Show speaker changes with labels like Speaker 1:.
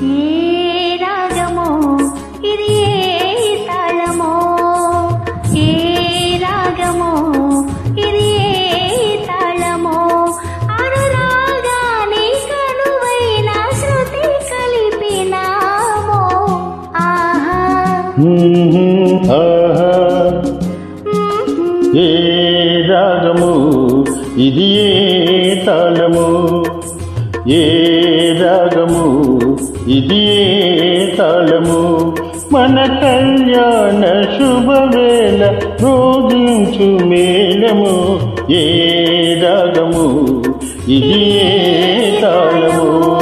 Speaker 1: ఏ రాగమో ఇది ఏ తాళమో? ఏ రాగమో ఇది ఏ తాళమో? అనురాగాని కనువైన శృతి కలిపినామో. ఆహా.
Speaker 2: ఆహా. ఏ రాగము ఇది ఏ తాళము? ఏ రాగము? ఇది తాళము మన కళ్యాణ శుభవేళ రోగించు మేళము. ఏ రాగము? ఇది తాళము